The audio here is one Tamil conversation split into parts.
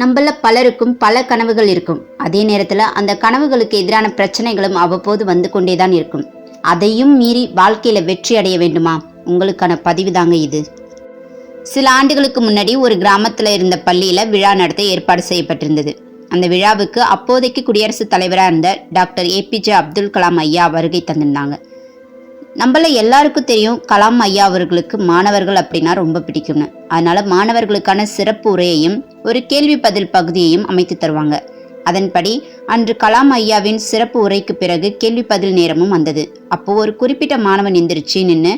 நம்மள பலருக்கும் பல கனவுகள் இருக்கும். அதே நேரத்தில் அந்த கனவுகளுக்கு எதிரான பிரச்சனைகளும் அவ்வப்போது வந்து கொண்டே தான் இருக்கும். அதையும் மீறி வாழ்க்கையில வெற்றி அடைய வேண்டுமா? உங்களுக்கான பதிவு தாங்க இது. சில ஆண்டுகளுக்கு முன்னாடி ஒரு கிராமத்தில் இருந்த பள்ளியில் விழா நடத்த ஏற்பாடு செய்யப்பட்டிருந்தது. அந்த விழாவுக்கு அப்போதைக்கு குடியரசுத் தலைவராக இருந்த டாக்டர் ஏபிஜே அப்துல் கலாம் ஐயா வருகை தந்திருந்தாங்க. நம்மள எல்லாருக்கும் தெரியும் கலாம் ஐயா அவர்களுக்கு மாணவர்கள் அப்படின்னா ரொம்ப பிடிக்கும்னு. அதனால மாணவர்களுக்கான சிறப்பு உரையையும் ஒரு கேள்வி பதில் பகுதியையும் அமைத்து தருவாங்க. அதன்படி அன்று கலாம் ஐயாவின் சிறப்பு உரைக்கு பிறகு கேள்வி பதில் நேரமும் வந்தது. அப்போ ஒரு குறிப்பிட்ட மாணவன் எந்திரிச்சு நின்று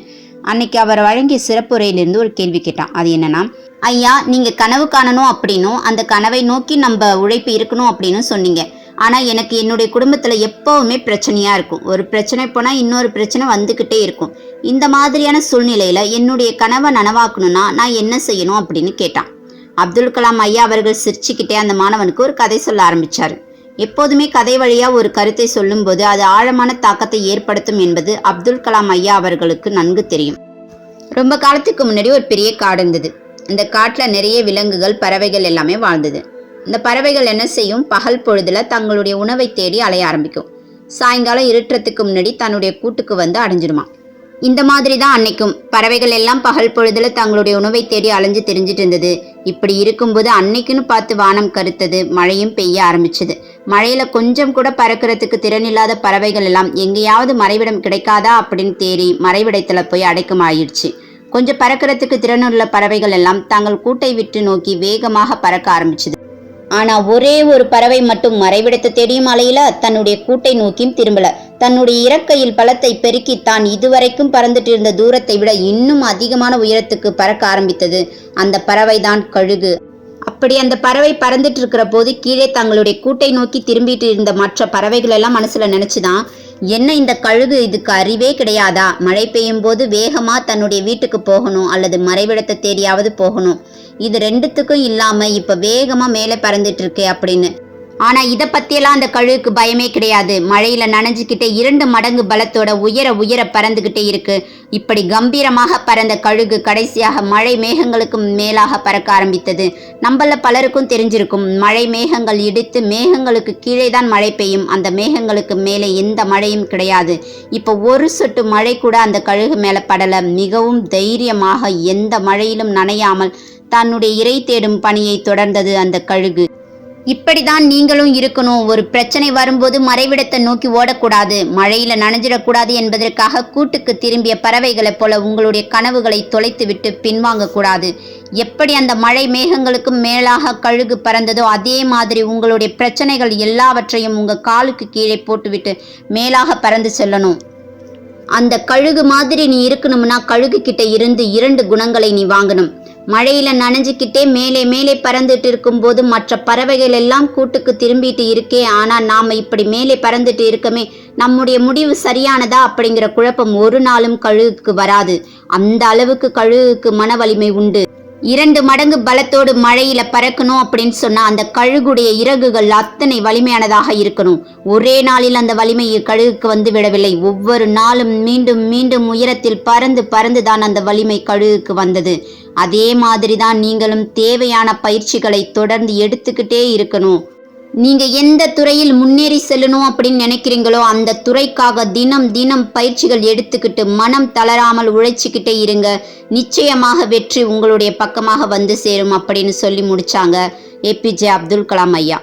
அன்னைக்கு அவர் வழங்கிய சிறப்பு உரையிலிருந்து ஒரு கேள்வி கேட்டான். அது என்னன்னா ஐயா நீங்க கனவு காணணும் அப்படின்னும் அந்த கனவை நோக்கி நம்ம உழைப்பு இருக்கணும் அப்படின்னு சொன்னீங்க. ஆனால் எனக்கு என்னுடைய குடும்பத்தில் எப்போவுமே பிரச்சனையாக இருக்கும். ஒரு பிரச்சனை போனால் இன்னொரு பிரச்சனை வந்துக்கிட்டே இருக்கும். இந்த மாதிரியான சூழ்நிலையில் என்னுடைய கனவை நனவாக்கணும்னா நான் என்ன செய்யணும்? அப்படின்னு கேட்டான். அப்துல் கலாம் ஐயா அவர்கள் சிரிச்சுக்கிட்டே அந்த மாணவனுக்கு ஒரு கதை சொல்ல ஆரம்பிச்சார். எப்போதுமே கதை வழியாக ஒரு கருத்தை சொல்லும்போது அது ஆழமான தாக்கத்தை ஏற்படுத்தும் என்பது அப்துல் கலாம் ஐயா அவர்களுக்கு நன்கு தெரியும். ரொம்ப காலத்துக்கு முன்னாடி ஒரு பெரிய காடு இருந்தது. இந்த காட்டில் நிறைய விலங்குகள் பறவைகள் எல்லாமே வாழ்ந்தது. இந்த பறவைகள் என்ன செய்யும்? பகல் பொழுதுல தங்களுடைய உணவை தேடி அலைய ஆரம்பிக்கும். சாயங்காலம் இருட்டுறதுக்கு முன்னாடி தன்னுடைய கூட்டுக்கு வந்து அடைஞ்சிடுமா. இந்த மாதிரி தான் அன்னைக்கும். பறவைகள் எல்லாம் பகல் பொழுதுல தங்களுடைய உணவை தேடி அலைஞ்சு தெரிஞ்சிட்டு இருந்தது. இப்படி இருக்கும்போது அன்னைக்குன்னு பார்த்து வானம் கருத்தது. மழையும் பெய்ய ஆரம்பிச்சது. மழையில கொஞ்சம் கூட பறக்கிறதுக்கு திறன் இல்லாத பறவைகள் எல்லாம் எங்கேயாவது மறைவிடம் கிடைக்காதா அப்படின்னு தேடி மறைவிடத்துல போய் அடைக்கம் ஆயிடுச்சு. கொஞ்சம் பறக்கிறதுக்கு திறனுள்ள பறவைகள் எல்லாம் தங்கள் கூட்டை விட்டு நோக்கி வேகமாக பறக்க ஆரம்பிச்சது. ஆனா ஒரே ஒரு பறவை மட்டும் மறைவிடத்தை தேடியும் அலையில தன்னுடைய கூட்டை நோக்கியும் திரும்பல. தன்னுடைய இறக்கையில் பலத்தை பெருக்கி தான் இதுவரைக்கும் பறந்துட்டு இருந்த தூரத்தை விட இன்னும் அதிகமான உயரத்துக்கு பறக்க ஆரம்பித்தது. அந்த பறவைதான் கழுகு. அப்படி அந்த பறவை பறந்துட்டு இருக்கிற போது கீழே தங்களுடைய கூட்டை நோக்கி திரும்பிட்டு இருந்த மற்ற பறவைகள் எல்லாம் மனசுல நினைச்சுதான் என்ன இந்த கழுகு? இதுக்கு அறிவே கிடையாதா? மழை பெய்யும் போது வேகமா தன்னுடைய வீட்டுக்கு போகணும் அல்லது மறைவிடத்தை தேடியாவது போகணும். இது ரெண்டுத்துக்கும் இல்லாம இப்ப வேகமா மேலே பறந்துட்டு இருக்கே அப்படின்னு ஆனா இத பத்தியெல்லாம் அந்த கழுகுக்கு பயமே கிடையாது. மழையில நனைஞ்சுக்கிட்டே இரண்டு மடங்கு பலத்தோட உயர உயர பறந்துகிட்டே இருக்கு. இப்படி கம்பீரமாக பறந்த கழுகு கடைசியாக மழை மேகங்களுக்கு மேலாக பறக்க ஆரம்பித்தது. நம்மள பலருக்கும் தெரிஞ்சிருக்கும். மழை மேகங்கள் இடித்து மேகங்களுக்கு கீழே தான் மழை பெய்யும். அந்த மேகங்களுக்கு மேலே எந்த மழையும் கிடையாது. இப்போ ஒரு சொட்டு மழை கூட அந்த கழுகு மேலே படல. மிகவும் தைரியமாக எந்த மழையிலும் நனையாமல் தன்னுடைய இறை தேடும் பணியை தொடர்ந்தது அந்த கழுகு. இப்படிதான் நீங்களும் இருக்கணும். ஒரு பிரச்சனை வரும்போது மறைவிடத்தை நோக்கி ஓடக்கூடாது. மழையில நனைஞ்சிடக்கூடாது என்பதற்காக கூட்டுக்கு திரும்பிய பறவைகளைப் போல உங்களுடைய கனவுகளை தொலைத்துவிட்டு பின்வாங்கக்கூடாது. எப்படி அந்த மழை மேகங்களுக்கும் மேலாக கழுகு பறந்ததோ அதே மாதிரி உங்களுடைய பிரச்சனைகள் எல்லாவற்றையும் உங்க காலுக்கு கீழே போட்டுவிட்டு மேலாக பறந்து செல்லணும். அந்த கழுகு மாதிரி நீ இருக்கணும்னா கழுகு கிட்ட இருந்து இரண்டு குணங்களை நீ வாங்கணும். மழையில நனைஞ்சுக்கிட்டே மேலே மேலே பறந்துட்டு இருக்கும்போது மற்ற பறவைகள் எல்லாம் கூட்டுக்கு திரும்பிட்டு இருக்கே ஆனா நாம இப்படி மேலே பறந்துட்டு இருக்கமே நம்முடைய முடிவு சரியானதா அப்படிங்கிற குழப்பம் ஒரு நாளும் கழுகுக்கு வராது. அந்த அளவுக்கு கழுகுக்கு மன வலிமை உண்டு. இரண்டு மடங்கு பலத்தோடு மழையில பறக்கணும் அப்படின்னு சொன்னா அந்த கழுகுடைய இறகுகள் அத்தனை வலிமையானதாக இருக்கணும். ஒரே நாளில் அந்த வலிமை கழுகுக்கு வந்து விடவில்லை. ஒவ்வொரு நாளும் மீண்டும் மீண்டும் உயரத்தில் பறந்து பறந்து தான் அந்த வலிமை கழுகுக்கு வந்தது. அதே மாதிரி தான் நீங்களும் தேவையான பயிற்சிகளை தொடர்ந்து எடுத்துக்கிட்டே இருக்கணும். நீங்க எந்த துறையில் முன்னேறி செல்லணும் அப்படின்னு நினைக்கிறீங்களோ அந்த துறைக்காக தினம் தினம் பயிற்சிகள் எடுத்துக்கிட்டு மனம் தளராமல் உழைச்சிக்கிட்டே இருங்க. நிச்சயமாக வெற்றி உங்களுடைய பக்கமாக வந்து சேரும் அப்படின்னு சொல்லி முடிச்சாங்க. ஏபிஜே அப்துல் கலாம் ஐயா.